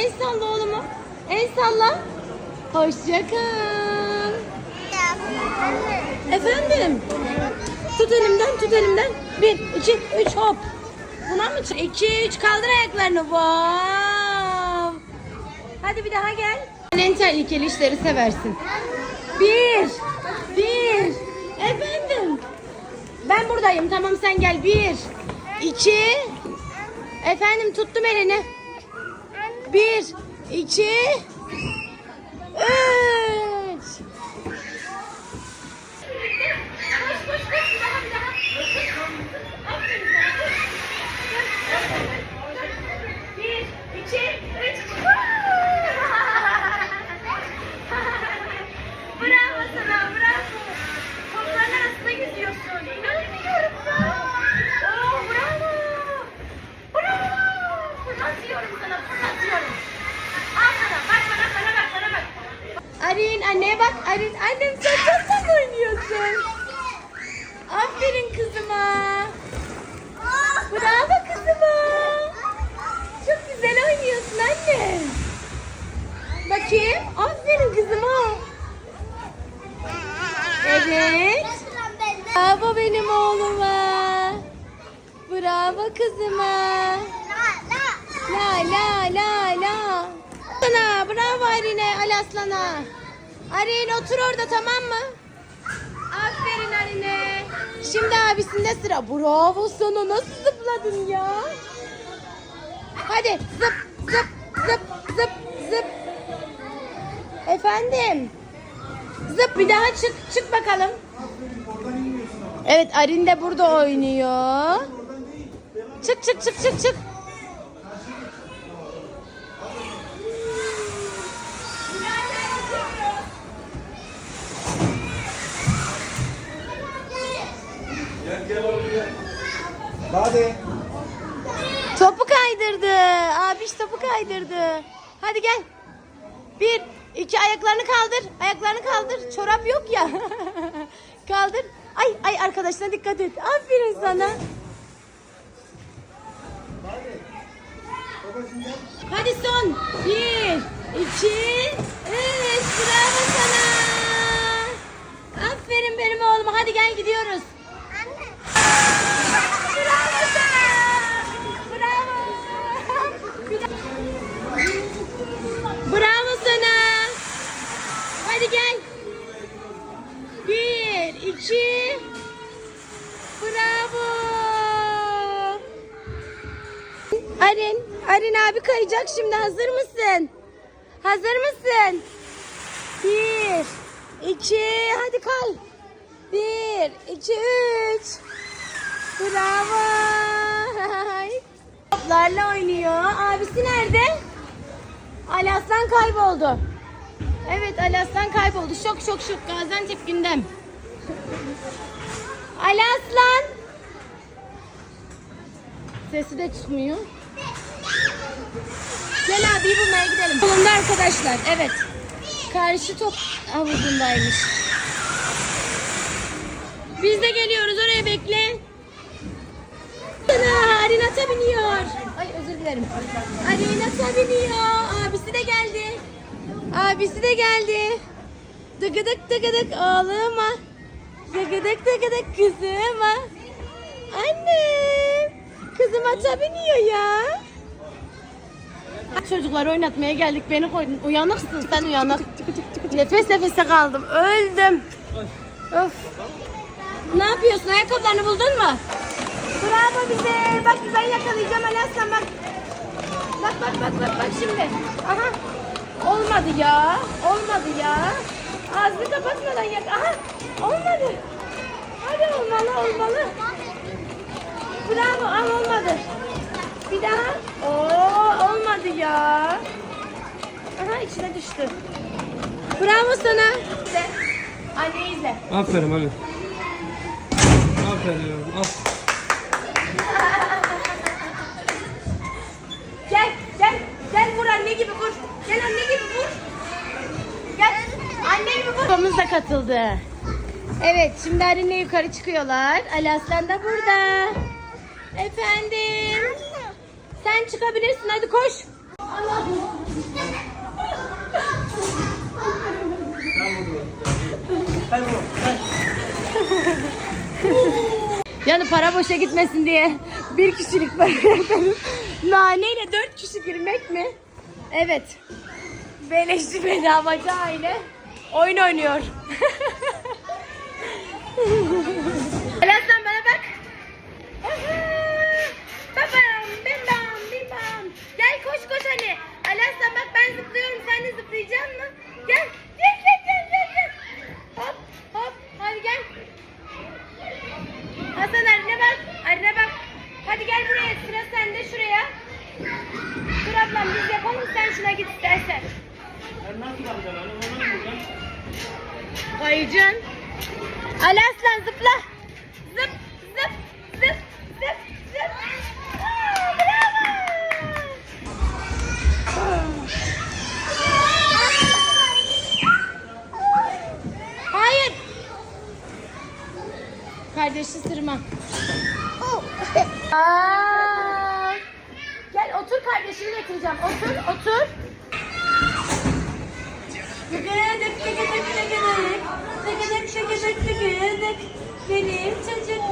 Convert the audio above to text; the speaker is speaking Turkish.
El salla oğlumu. El salla. Hoşça kal. Efendim. Tut elimden, tut elimden. Bir, iki, üç hop. Buna mı? İki, üç kaldır ayaklarını. Wow. Hadi bir daha gel. En tehlikeli işleri seversin. Bir, bir. Efendim. Ben buradayım. Tamam sen gel. Bir, iki. Efendim tuttum elini. Bir, iki, üç. Anneye bak. Arin, annem sen çok güzel oynuyorsun. Aferin kızıma. Bravo kızıma. Çok güzel oynuyorsun anne. Bakayım. Aferin kızıma. Evet. Bravo benim oğluma. Bravo kızıma. La la la la. Sana bravo Arine Al Arin otur orada tamam mı? Aferin Arine. Şimdi abisinde sıra. Bravo sana nasıl zıpladın ya? Hadi zıp zıp zıp zıp zıp. Efendim. Zıp bir daha çık çık bakalım. Evet Arin de burada oynuyor. Çık çık çık çık çık. Hadi. Topu kaydırdı. Abiş topu kaydırdı. Hadi gel. Bir, iki ayaklarını kaldır. Ayaklarını kaldır. Çorap yok ya. kaldır. Ay ay arkadaşına dikkat et. Aferin sana. Hadi son. Bir, iki, üç. Bravo sana. Aferin benim oğluma. Hadi gel gidiyoruz. Arin, Arin abi kayacak şimdi. Hazır mısın? Hazır mısın? Bir, iki, hadi kay. Bir, iki, üç. Bravo. Toplarla oynuyor. Abisi nerede? Ali Aslan kayboldu. Evet Ali Aslan kayboldu. Şok şok şok. Gaziantep gündem. Ali Aslan. Sesi de çıkmıyor. Gel abi bulmaya gidelim. Bulundu arkadaşlar. Evet. Karşı top havuzundaymış. Biz de geliyoruz oraya bekle. Sana Arinata biniyor. Ay özür dilerim. Arinata biniyor. Abisi de geldi. Abisi de geldi. Dıgıdık dıgıdık oğluma. Dıgıdık dıgıdık kızıma. Annem. Kızım ata biniyor ya. Çocuklar oynatmaya geldik. Beni koydun. Uyanıksın sen uyanık. Nefes nefese kaldım. Öldüm. Of. Ne yapıyorsun? Ayakkabılarını buldun mu? Bravo bize. Bak ben yakalayacağım Alaslan bak. Bak bak bak bak bak şimdi. Aha. Olmadı ya. Olmadı ya. Ağzını kapatmadan yak. Aha. Olmadı. Hadi olmalı olmalı. Bravo ama olmadı. Bir daha. Oo olmadı ya. Aha içine düştü. Bravo sana. İzle. Anne izle. Aferin hadi. Aferin yavrum. Gel gel gel vur anne gibi vur. Gel anne gibi vur. Gel anne gibi vur. Babamız da katıldı. Evet şimdi Arin'le yukarı çıkıyorlar. Ali Aslan da burada. Efendim. Sen çıkabilirsin hadi koş. Yani para boşa gitmesin diye bir kişilik böyle naneyle dört kişi girmek mi? Evet. Beleşli bedavacı aile oyun oynuyor. Alaslan bana bak. Babam, bim bam, bim bam. Gel koş koş hani. Alaslan bak ben zıplıyorum sen de zıplayacaksın mı? Gel. Gel gel gel gel gel. Hop hop hadi gel. Hasan Arine bak. Arine bak. Hadi gel buraya sıra sende şuraya. Dur ablam biz yapalım sen şuna git istersen. Ben nasıl yapacağım? Hani onu mu bulacağım? Kayıcın. Ali Aslan zıpla. Zıp zıp zıp zıp zıp. Aa. Hayır. Kardeşi sırma. Aa, gel otur kardeşini getireceğim. Otur otur. Benim tıkıdık